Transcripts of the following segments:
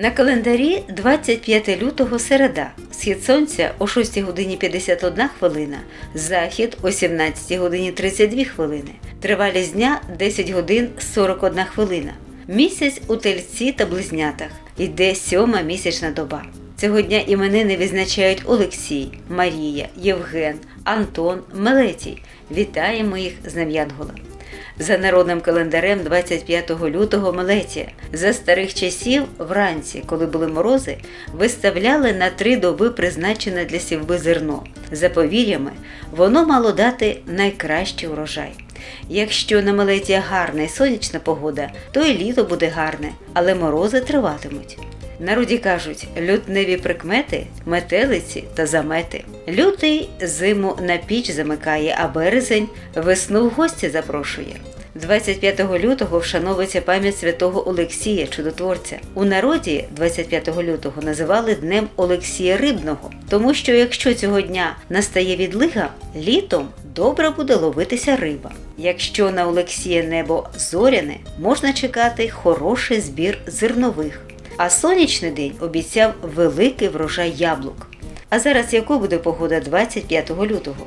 На календарі 25 лютого середа. Схід сонця о 6 годині 51 хвилина, захід о 17 годині 32 хвилини. Тривалість дня 10 годин 41 хвилина. Місяць у тельці та близнятах. Йде сьома місячна доба. Цього дня іменини відзначають Олексій, Марія, Євген, Антон, Мелетій. Вітаємо їх з Днем Янгола. За народним календарем 25 лютого Мелетія. За старих часів вранці, коли були морози, виставляли на три доби призначене для сівби зерно. За повір'ями, воно мало дати найкращий урожай. Якщо на Мелетія гарна і сонячна погода, то і літо буде гарне, але морози триватимуть. Народі кажуть, лютневі прикмети, метелиці та замети. Лютий зиму на піч замикає, а березень весну в гості запрошує. 25 лютого вшановується пам'ять святого Олексія, чудотворця. У народі 25 лютого називали Днем Олексія Рибного, тому що якщо цього дня настає відлига, літом добре буде ловитися риба. Якщо на Олексія небо зоряне, можна чекати хороший збір зернових. А сонячний день обіцяв великий врожай яблук. А зараз якою буде погода 25 лютого?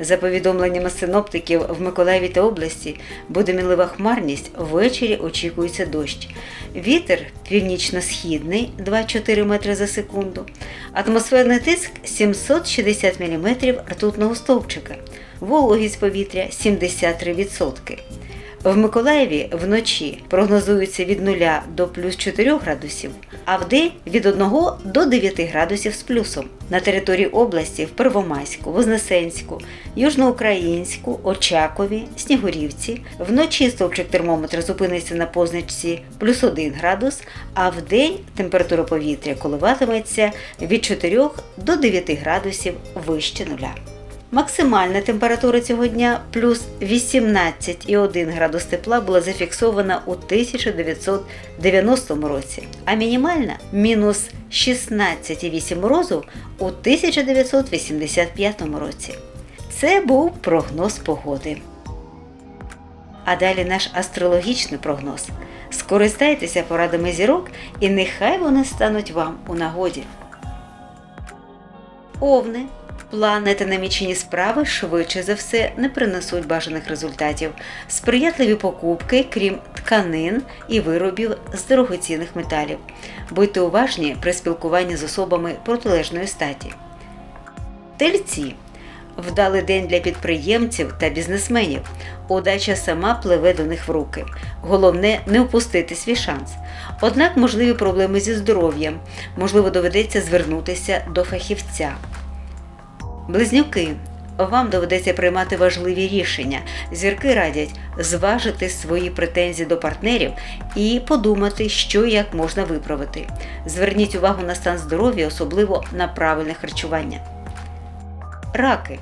За повідомленнями синоптиків в Миколаєві та області буде мінлива хмарність, ввечері очікується дощ. Вітер північно-східний 2-4 метри за секунду, атмосферний тиск 760 мм ртутного стовпчика, вологість повітря 73%. В Миколаєві вночі прогнозується від 0 до плюс 4 градусів, а вдень від 1 до 9 градусів з плюсом. На території області в Первомайську, Вознесенську, Южноукраїнську, Очакові, Снігурівці вночі стовпчик термометра зупиниться на позначці плюс 1 градус, а вдень температура повітря коливатиметься від 4 до 9 градусів вище нуля. Максимальна температура цього дня плюс 18,1 градус тепла була зафіксована у 1990 році, а мінімальна мінус 16,8 морозу у 1985 році. Це був прогноз погоди. А далі наш астрологічний прогноз. Скористайтеся порадами зірок і нехай вони стануть вам у нагоді. Овни Плани та намічені справи швидше за все не принесуть бажаних результатів. Сприятливі покупки, крім тканин і виробів з дорогоцінних металів. Будьте уважні при спілкуванні з особами протилежної статі. Тельці вдалий день для підприємців та бізнесменів. Удача сама пливе до них в руки. Головне не впустити свій шанс. Однак можливі проблеми зі здоров'ям, можливо, доведеться звернутися до фахівця. Близнюки, вам доведеться приймати важливі рішення. Зірки радять зважити свої претензії до партнерів і подумати, що і як можна виправити. Зверніть увагу на стан здоров'я, особливо на правильне харчування. Раки.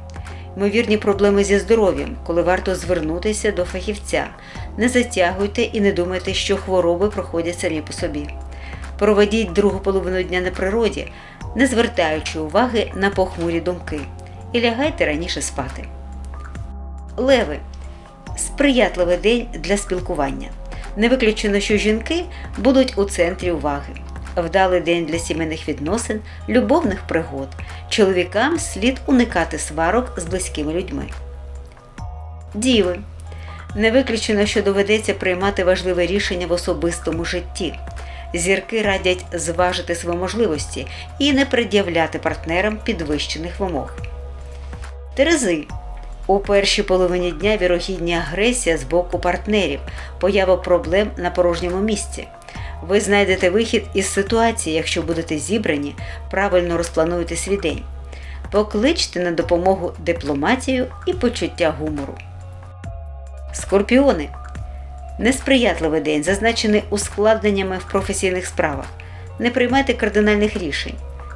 Ймовірні проблеми зі здоров'ям, коли варто звернутися до фахівця. Не затягуйте і не думайте, що хвороби проходять самі по собі. Проведіть другу половину дня на природі, не звертаючи уваги на похмурі думки, і лягайте раніше спати. Леви сприятливий день для спілкування. Не виключено, що жінки будуть у центрі уваги. Вдалий день для сімейних відносин, любовних пригод. Чоловікам слід уникати сварок з близькими людьми. Діви. Не виключено, що доведеться приймати важливе рішення в особистому житті зірки радять зважити свої можливості і не пред'являти партнерам підвищених вимог. Терези у першій половині дня вірогідні агресія з боку партнерів, поява проблем на порожньому місці. Ви знайдете вихід із ситуації, якщо будете зібрані, правильно розплануєте свій день. Покличте на допомогу дипломатію і почуття гумору. Скорпіони Несприятливий день, зазначений ускладненнями в професійних справах. Не приймайте кардинальних рішень.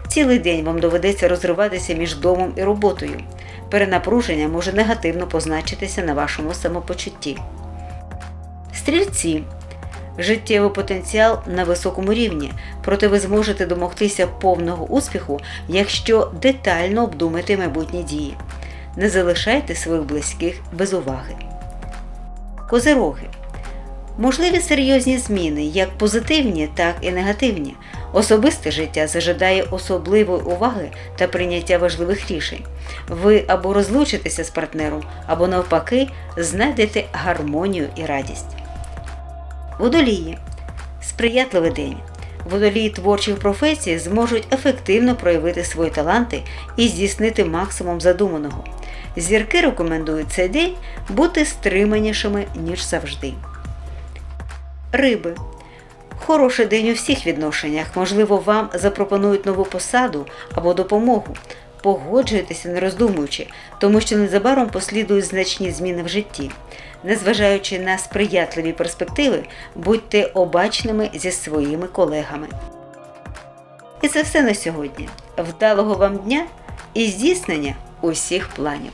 Цілий день вам доведеться розриватися між домом і роботою. Перенапруження може негативно позначитися на вашому самопочутті. Стрільці. Життєвий потенціал на високому рівні, проте ви зможете домогтися повного успіху, якщо детально обдумаєте майбутні дії. Не залишайте своїх близьких без уваги. Козироги Можливі серйозні зміни, як позитивні, так і негативні. Особисте життя зажадає особливої уваги та прийняття важливих рішень. Ви або розлучитеся з партнером, або навпаки знайдете гармонію і радість. Водолії сприятливий день. Водолії творчих професій зможуть ефективно проявити свої таланти і здійснити максимум задуманого. Зірки рекомендують цей день бути стриманішими, ніж завжди. Риби. Хороший день у всіх відношеннях. Можливо, вам запропонують нову посаду або допомогу. Погоджуйтеся, не роздумуючи, тому що незабаром послідують значні зміни в житті. Незважаючи на сприятливі перспективи, будьте обачними зі своїми колегами. І це все на сьогодні. Вдалого вам дня і здійснення усіх планів.